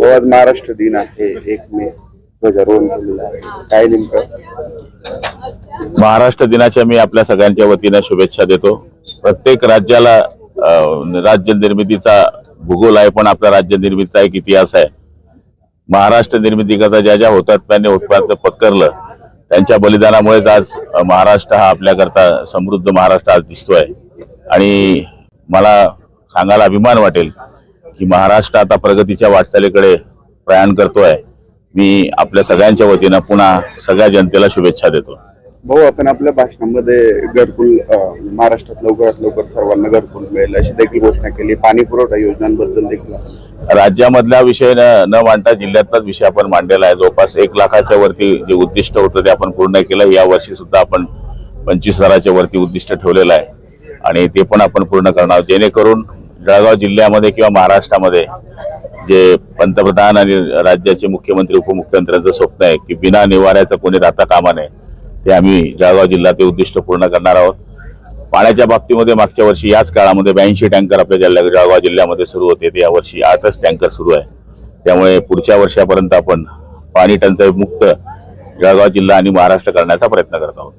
भाऊ आज महाराष्ट्र दिन आहे एक मे ध्वजारोहण केलेलं आहे. काय नेमकं? महाराष्ट्र दिनाच्या मी आपल्या सगळ्यांच्या वतीने शुभेच्छा देतो. प्रत्येक राज्याला राज्य निर्मितीचा भूगोल आहे पण आपल्या राज्य निर्मितीचा एक इतिहास आहे. महाराष्ट्र निर्मितीकरता ज्या ज्या हुतात्म्यांनी उत्पादन पत्करलं त्यांच्या बलिदानामुळेच आज महाराष्ट्र हा आपल्याकरता समृद्ध महाराष्ट्र आज दिसतोय. आणि मला सांगायला अभिमान वाटेल की महाराष्ट्र आता प्रगतीच्या वाटचालीकडे प्रयाण करतोय मी आपल्या सगळ्यांच्या वतीनं पुन्हा सगळ्या जनतेला शुभेच्छा देतो. भाऊ आपण आपल्या भाषणामध्ये घरकुल महाराष्ट्रात लवकरात लवकर सर्वांना घरकुल मिळेल अशी देखील घोषणा केली. पाणी पुरवठा योजनांबद्दल देखील. राज्यामधला विषय न न मांडता जिल्ह्यातलाच विषय आपण मांडलेला आहे. जवळपास एक लाखाच्या वरती जे उद्दिष्ट होतं ते आपण पूर्ण केलं. या वर्षी सुद्धा आपण पंचवीस हजाराच्या वरती उद्दिष्ट ठेवलेलं आहे. आणि ते पण आपण पूर्ण करणार. जेणेकरून जळगाव जिल्ह्यामध्ये किंवा महाराष्ट्रामध्ये जे पंतप्रधान आणि राज्याचे मुख्यमंत्री उपमुख्यमंत्र्यांचं स्वप्न आहे की बिना निवाऱ्याचं कोणी राहता कामा नये ते आम्ही जळगाव जिल्हा ते उद्दिष्ट पूर्ण करणार आहोत. पाण्याच्या बाबतीमध्ये मागच्या वर्षी याच काळामध्ये ब्याऐंशी टँकर आपल्या जिल्ह्या जळगाव जिल्ह्यामध्ये सुरू होते ते यावर्षी आठच टँकर सुरू आहे. त्यामुळे पुढच्या वर्षापर्यंत आपण पाणी टंचाई मुक्त जळगाव जिल्हा आणि महाराष्ट्र करण्याचा प्रयत्न करत आहोत.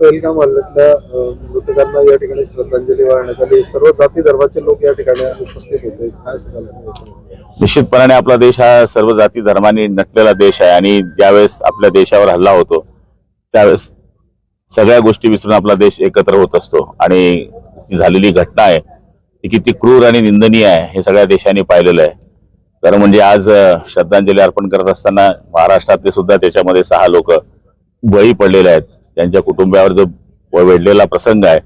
पहिलगाम हल्ल्यातल्या मृतकांना या ठिकाणी श्रद्धांजली वाहण्यात आली. सर्व जाती धर्माचे लोक या ठिकाणी उपस्थित होते. काय सांगायला निश्चितपणाने आपला देश हा सर्व जाती धर्मांनी नटलेला देश आहे आणि ज्यावेळेस आपल्या देशावर हल्ला होतो त्यावेळेस सगळ्या गोष्टी विसरून आपला देश एकत्र होत असतो. आणि ती झालेली घटना आहे ती किती क्रूर आणि निंदनीय आहे हे सगळ्या देशांनी पाहिलेलं आहे. तर म्हणजे आज श्रद्धांजली अर्पण करत असताना महाराष्ट्रातले सुद्धा त्याच्यामध्ये सहा लोक बळी पडलेले आहेत. त्यांच्या कुटुंबावर जो वेढलेला प्रसंग आहे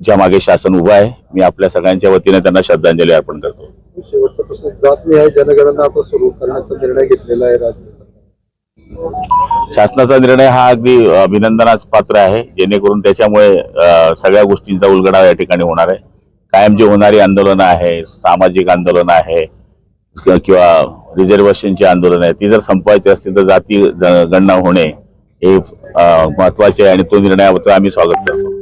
ज्या मागे शासन उभं आहे मी आपल्या सगळ्यांच्या वतीने त्यांना श्रद्धांजली अर्पण करतो. शेवटचा प्रश्न जातनिहाय जनगणना आता सुरू करण्याचा निर्णय घेतलेला आहे राज्य सरकार शासनाचा निर्णय हा अगदी अभिनंदनास पात्र आहे जेणेकरून त्याच्यामुळे सगळ्या गोष्टींचा उलगडा या ठिकाणी होणार आहे. कायम जी होणारी आंदोलनं आहे सामाजिक आंदोलनं आहे किंवा रिझर्वेशनची आंदोलनं आहे ती जर संपवायची असतील तर जाती गणना होणे हे महत्त्वाचे आहे आणि तो निर्णयाबद्दल आम्ही स्वागत करतो.